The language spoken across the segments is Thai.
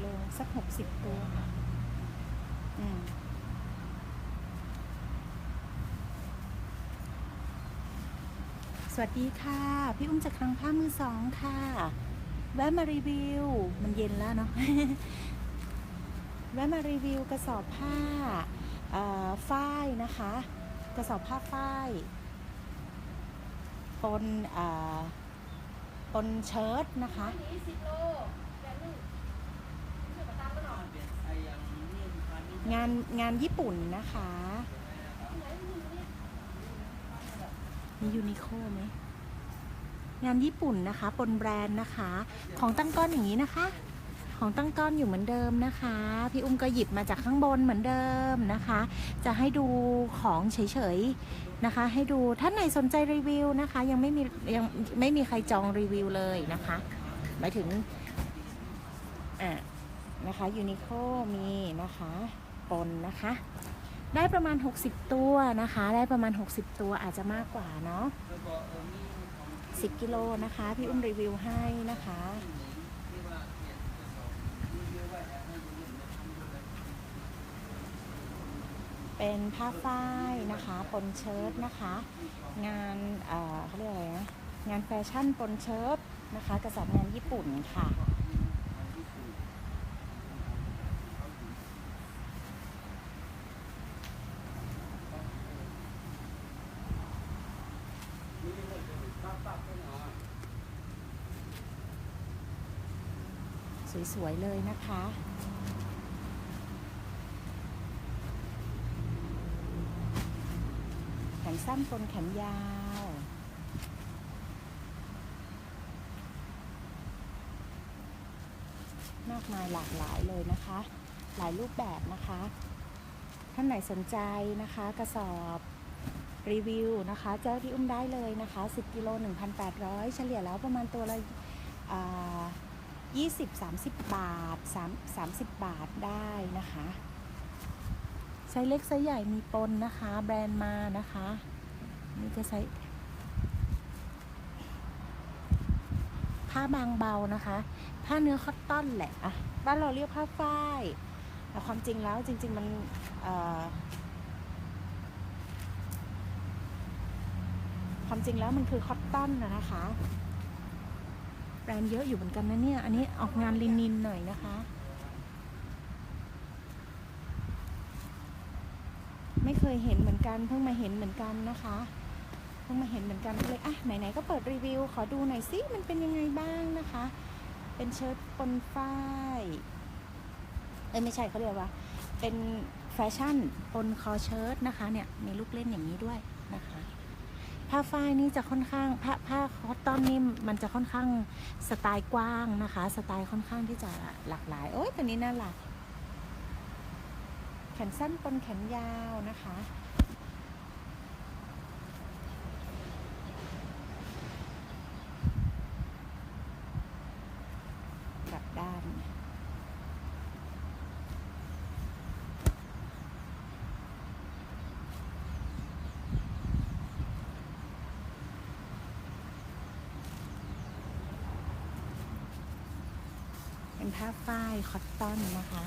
โล สักหกสิบตัวอืมสวัสดีค่ะ พี่อุ้มจากคลังผ้ามือสองค่ะ แวะมารีวิว มันเย็นแล้วเนาะแวะมารีวิวกระสอบผ้าฝ้ายนะคะ กระสอบผ้าฝ้ายปนอ่อปนเชิ้ตนะคะ อันนี้สิบโลแกนึ่งเสือกระตังก็หน่อย งานงานญี่ปุ่นนะคะมียมียูนิโคไหมงานญี่ปุ่นนะคะปนแบรนด์นะคะ ของตั้งก้อนอย่างนี้นะคะ ของตั้งก้อนอยู่เหมือนเดิมนะคะ พี่อุ้มก็หยิบมาจากข้างบนเหมือนเดิมนะคะ จะให้ดูของเฉยๆนะคะ ให้ดูท่านไหนสนใจรีวิวนะคะ ยังไม่มียังไม่มีใครจองรีวิวเลยนะคะหมายถึงอะนะคะยูนิโคมีนะคะ ปนนะคะ ได้ประมาณ 60 ตัวนะคะ ได้ประมาณ 60 ตัวอาจจะมากกว่าเนาะ10 กิโลนะคะ พี่อุ้มรีวิวให้นะคะเป็นผ้าฝ้ายนะคะปนเชิ้ตนะคะ งานเขาเรียกอะไรนะงานแฟชั่นปนเชิ้ตนะคะกระสอบงานญี่ปุ่นค่ะ สวยๆเลยนะคะ แขนสั้นปนแขนยาว มากมายหลากหลายเลยนะคะ หลายรูปแบบนะคะ ท่านไหนสนใจนะคะกระสอบรีวิวนะคะเจ้าที่อุ้มได้เลยนะคะ 10 กิโล 1,800 เฉลี่ยแล้วประมาณตัวละ อ่า20 30 บาท 3 30 บาทได้นะคะไซส์เล็กไซส์ใหญ่มีปนนะคะ แบรนด์มานะคะนี่จะไซส์ผ้าบางเบานะคะผ้าเนื้อคอตตอนแหละอะบ้านเราเรียกผ้าฝ้ายแต่ความจริงแล้วจริง ๆ มันความจริงแล้วมันคือคอตตอนนะคะ แบรนด์เยอะอยู่เหมือนกันนะเนี่ย อันนี้ออกงานลินินหน่อยนะคะ ไม่เคยเห็นเหมือนกันเพิ่งมาเห็นเหมือนกันนะคะเพิ่งมาเห็นเหมือนกันเลยอะไหนๆก็เปิดรีวิว ขอดูหน่อยสิมันเป็นยังไงบ้างนะคะ เป็นเชิ้ตปนฝ้ายเอ้ยไม่ใช่เขาเรียกว่า เป็นแฟชั่นปนคอเชิ้ตนะคะเนี่ยมีลูกเล่นอย่างนี้ด้วยนะคะ ผ้าฝ้ายนี่จะค่อนข้างผ้าผ้าคอตตอนนี่มันจะค่อนข้างสไตล์กว้างนะคะ สไตล์ค่อนข้างที่จะหลากหลาย โอ้ยตัวนี้น่ารัก แขนสั้นปนแขนยาวนะคะ กลับด้าน เป็น ผ้าฝ้ายคอตตอนนะคะ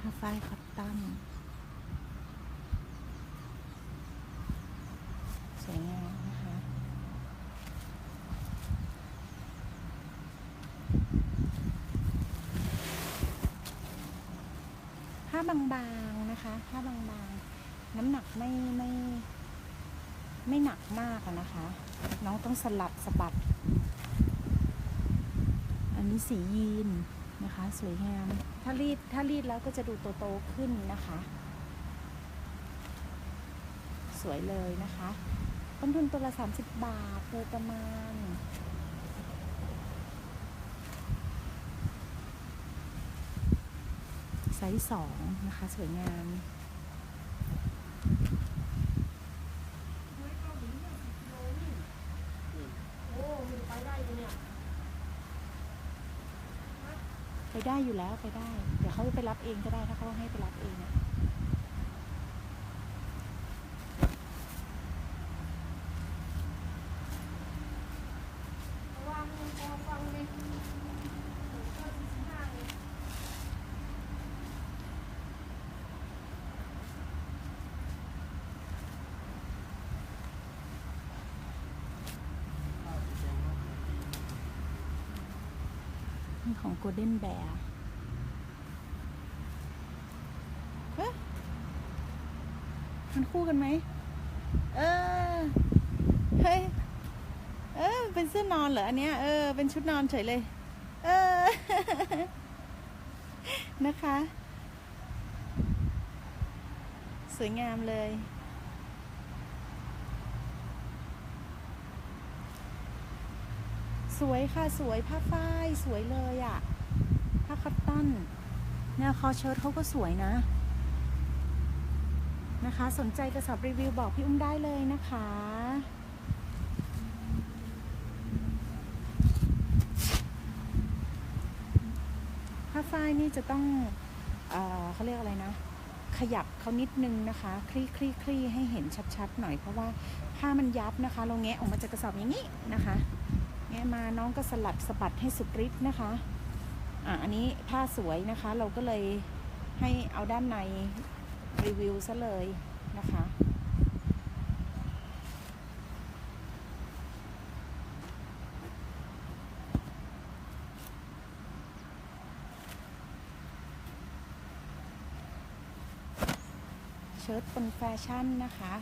ผ้าฝ้ายคอตตอนสวยงามนะคะผ้าบางๆนะคะ ผ้าบางๆ น้ำหนักไม่ไม่ไม่หนักมากนะคะ น้องต้องสลัดสะบัด นนี้สียีนนะคะ สวยงาม ถ้ารีดถ้ารีดแล้วก็จะดูโตๆขึ้นนะคะ สวยเลยนะคะต้นทุนตัวละ 30 บาทโดยประมาณ ไซส์สองนะคะ สวยงามู่แล้วไปได้เดี๋ยวเขาไปรับเองก็ได้ถ้าเขาให้ไปรับเองอะของโกลเด้นแบร์ คู่กันไหม เออ เฮ้ย เออ เป็นเสื้อนอนเหรออันเนี้ย เออ เป็นชุดนอนเฉยเลย เออ นะคะ สวยงามเลย สวยค่ะ สวยผ้าฝ้าย สวยเลยอะ่ะผ้าคัตตอนเนี่ยคอเชิ้ตเขาก็สวยนะ นะคะ สนใจกระสอบรีวิวบอกพี่อุ้มได้เลยนะคะผ้าฝ้ายนี่จะต้องเอเขาเรียกอะไรนะ ขยับเขานิดนึงนะคะ คลี่คลี่คลี่ให้เห็นชัดๆหน่อยเพราะว่าผ้ามันยับนะคะ เราแงะออกมาจากกระสอบอย่างนี้นะคะ แงะมาน้องก็สลัดสะบัดให้สุดฤทธิ์นะคะอะอันนี้ผ้าสวยนะคะ เราก็เลยให้เอาด้านใน รีวิวซะเลยนะคะ เชิ้ตปนแฟชั่นนะคะ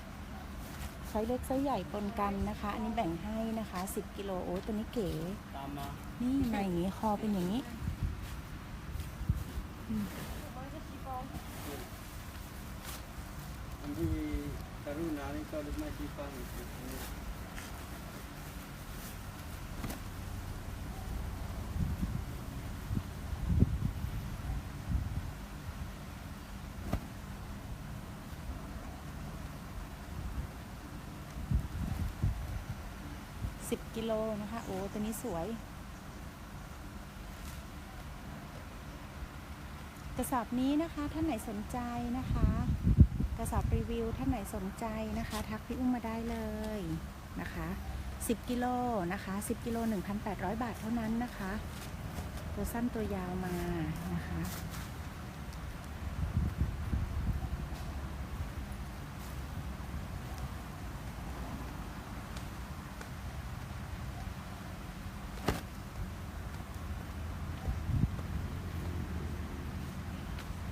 ไซส์เล็กไซส์ใหญ่ปนกันนะคะ อันนี้แบ่งให้นะคะ 10 กิโลโอ้ยตัวนี้เก๋ตามมานี่มาอย่างนี้คอเป็นอย่างนี้อันที่ กรุณานี่ก็ลูกไม้ชีฟ้านี่คือ10กิโลนะคะ โอ้ตัวนี้สวย กระสอบนี้นะคะ ท่านไหนสนใจนะคะ ระสอบรีวิวท่านไหนสนใจนะคะ ทักพี่อุ้มมาได้เลยนะคะ 10 กิโลนะคะ 10 กิโล 1,800 บาทเท่านั้นนะคะ ตัวสั้นตัวยาวมานะคะ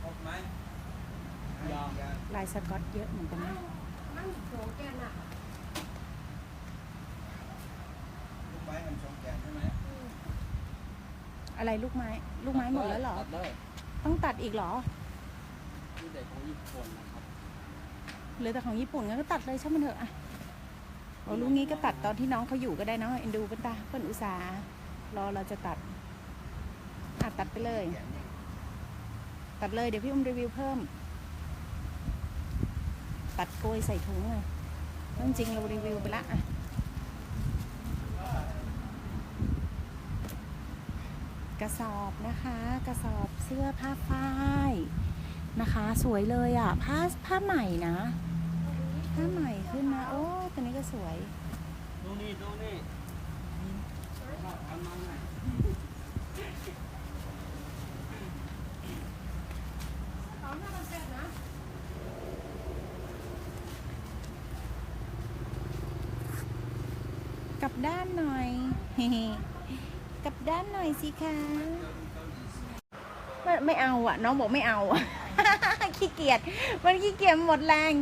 ครบไหมยอม ลายสกอตเยอะเหมือนกันนะนั่งโถแกนอะลูกไม้มันชงแกนใช่ไหมอะไรลูกไม้ ลูกไม้หมดแล้วเหรอตัดเลยต้องตัดอีกเหรอนี่เด็กของญี่ปุ่นนะครับเหลือแต่ของญี่ปุ่นงั้นก็ตัดเลยช่างมันเถอะอะโอ้ลูกนี้ก็ตัดตอนที่น้องเขาอยู่ก็ได้เนาะเอ็นดูเป็นตาเปิ้นอุตสาห์รอเราจะตัดอะตัดไปเลยแกนนี่ตัดเลยเดี๋ยวพี่อุ้มรีวิวเพิ่ม ตัดโกยใส่ถุงอะจริงๆเรารีวิวไปละอะกระสอบนะคะ กระสอบเสื้อผ้าฝ้ายนะคะ สวยเลยอะผ้าผ้าใหม่นะ ผ้าใหม่ขึ้นนะ โอ้ตัวนี้ก็สวยดูนี่ดูนี่ทำมาไง สองห้าพันแปดนะ กลั บด้านหน่อยกลับด้านหน่อยสิคะไม่ไม่เอาอะ น้องบอกไม่เอาอะขี้เกียจมันขี้เกียจหมดแรง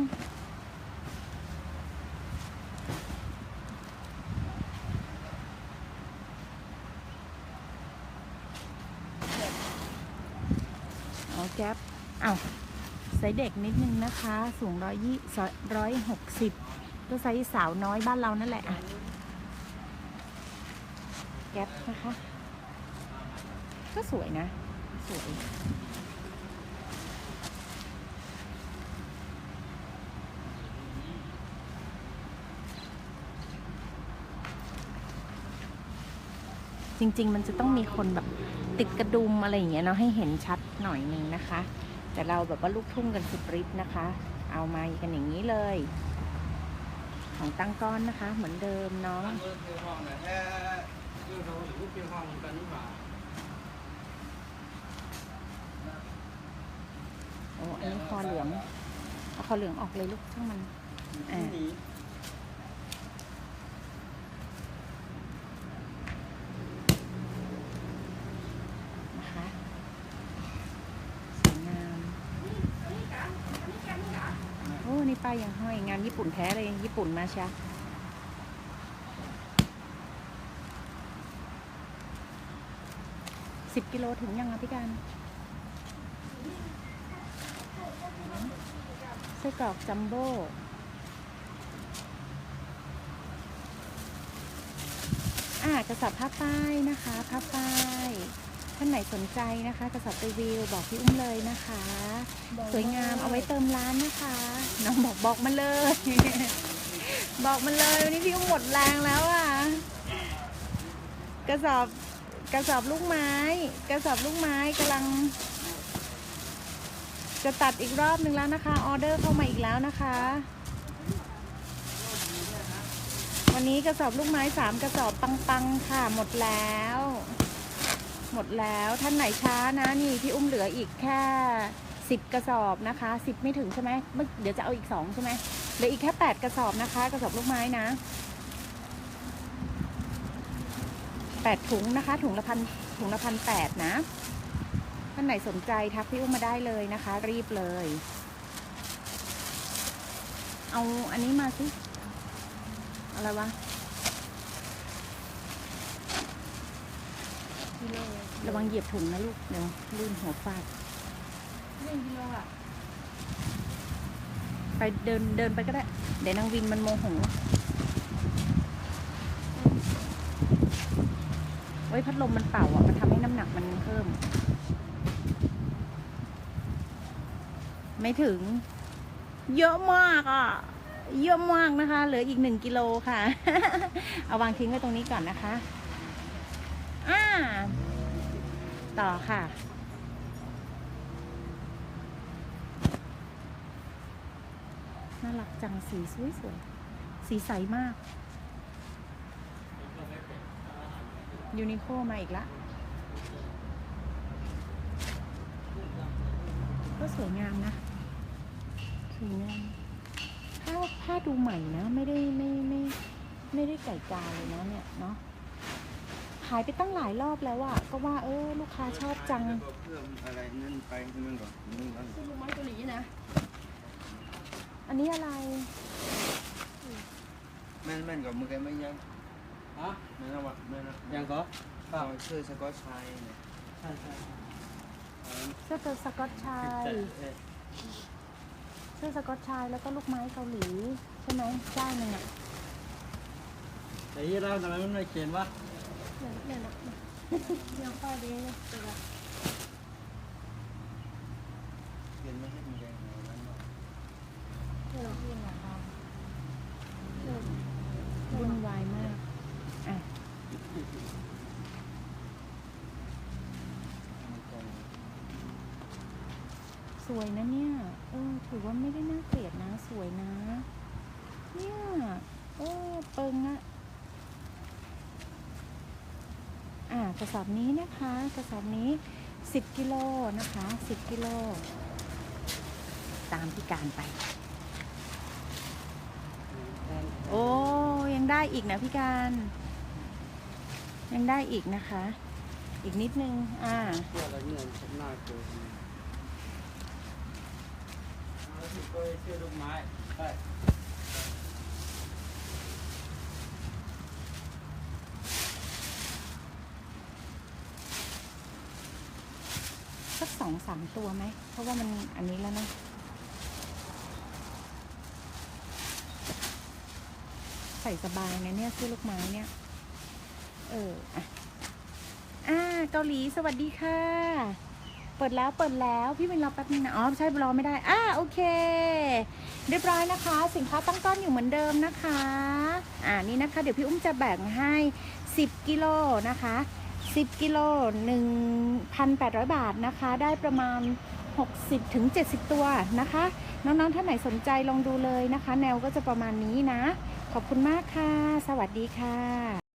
เอาแก๊ปเอาไซส์เด็กนิดนึงนะคะ สูงร้อยยี่ร้อยหกสิบก็ไซส์สาวน้อยบ้านเรานั่นแหละอะ แก๊ปนะคะ ก็สวยนะ สวยจริง ๆ มันจะต้องมีคนแบบติดกระดุมอะไรอย่างเงี้ยเนาะให้เห็นชัดหน่อยนึงนะคะ แต่เราแบบว่าลูกทุ่งกันสุดฤทธิ์นะคะ เอามากันอย่างนี้เลย ของตั้งก้อนนะคะ เหมือนเดิมน้องตั้งเนาห 就稍微有个变化，你赶紧把。โอ้อันนี้คอเหลืองเอาคอเหลืองออกเลยลูกช่างมันอ่านะคะสวยงามโอ้นี่ป้ายยังห้อยงานญี่ปุ่นแท้เลยญี่ปุ่นมาใช่ สิบกิโลถึงยังอะพี่การไส้กรอกจัมโบ้อ่ากระสอบผ้าป้ายนะคะผ้าป้ายท่านไหนสนใจนะคะกระสอบรีวิวบอกพี่อุ้มเลยนะคะ สวยงามเอาไว้เติมร้านนะคะน้องบอกบอกมาเลย บอกมาเลยวันนี้พี่อุ้มหมดแรงแล้วอะกระสอบ กระสอบลูกไม้ กระสอบลูกไม้กำลัง จะตัดอีกรอบหนึ่งแล้วนะคะ ออเดอร์เข้ามาอีกแล้วนะคะ วันนี้กระสอบลูกไม้สามกระสอบปังๆค่ะ หมดแล้ว หมดแล้วท่านไหนช้านะนี่พี่อุ้มเหลืออีกแค่สิบกระสอบนะคะสิบไม่ถึงใช่ไหมเมื่อเดี๋ยวจะเอาอีกสองใช่ไหมเหลืออีกแค่แปดกระสอบนะคะ กระสอบลูกไม้นะ แปดถุงนะคะ ถุงละพันถุงละพันแปดนะท่านไหนสนใจทักพี่อุ้มมาได้เลยนะคะ รีบเลย เอาอันนี้มาสิอะไรวะกิโลระวังเหยียบถุงนะลูกเดี๋ยวลื่นหัวฟาดหนึ่งกิโลอะไปเดินเดินไปก็ได้ เดี๋ยวนางวินมันโมโห ไว้ยพัดลมมันเป่าอะ มันทำให้น้ำหนักมันเพิ่ม ไม่ถึง เยอะมากอะ เยอะมากนะคะ เหลืออีกหนึ่งกิโลค่ะ เอาวางทิ้งไว้ตรงนี้ก่อนนะคะ อ่า ต่อค่ะน่ารักจังสีสวยสวยๆสีใสมาก ยูนิโคมาอีกละก็สวยงามนะสวยงามผ้าผ้าดูใหม่นะไม่ได้ไม่ไม่ไม่ได้ไก่กาเลยนะเนี่ยเนาะขายไปตั้งหลายรอบแล้วอะก็ว่าเออลูกค้าชอบจังแล้วก็เพิ่มอะไรนั่นไปนั่นก่อนนั่นก่อนคือลูกไม้เกาหลีนะ อันนี้อะไรแม่นแม่นกับมือแกไม่ยังฮะ แม่นนะวะแม่นนะยังก็เอาเสื้อสก๊อตไชายเนี่ยใช่ใช่เสื้อตัวสกอตชาย เสื้อสกอตชายแล้วก็ลูกไม้เกาหลีใช่ไหมเจ้าหนึ่งอะแต่ที่เราทำไมมันไม่เขียนวะเนี่ยเนี่ยนะยังป้ายแดงเนี่ยแต่ละ เห็นไหมให้มันแดงเอานั้นหน่อย เนี่ยนะเนี่ยนะเนี่ย วุ่นวายมากอะ มันตรง ส วยนะเนี่ย เออ ถือว่าไม่ได้น่าเกลียดนะ สวยนะ เนี่ยเออเปิงอะอ่ากระสอบนี้นะคะ กระสอบนี้ 10กิโลนะคะ 10กิโล ตามที่การไป โอ้ยังได้อีกนะพี่การ ยังได้อีกนะคะ อีกนิดนึง อ่า เชื่ออะไรเนี่ยฉันน่าเก็เชื่อลูกไม้ใช่สักสองสามตัวไหม เพราะว่ามันอันนี้แล้วนะใส่สบายนะเนี่ยซื้อลูกไม้เนี่ย เออ อะ อ่า เกาหลี สวัสดีค่ะ เปิดแล้วเปิดแล้วพี่เป็นรอแป๊บนึงนะอ๋อใช่รอไม่ได้อ่าโอเค เรียบร้อยนะคะ สินค้าตั้งต้นอยู่เหมือนเดิมนะคะ อ่านี่นะคะ เดี๋ยวพี่อุ้มจะแบ่งให้ 10กิโลนะคะ10กิโล1,800 บาทนะคะ ได้ประมาณ 60ถึง70 ตัวนะคะ น้องๆท่านไหนสนใจลองดูเลยนะคะ แนวก็จะประมาณนี้นะ ขอบคุณมากค่ะ สวัสดีค่ะ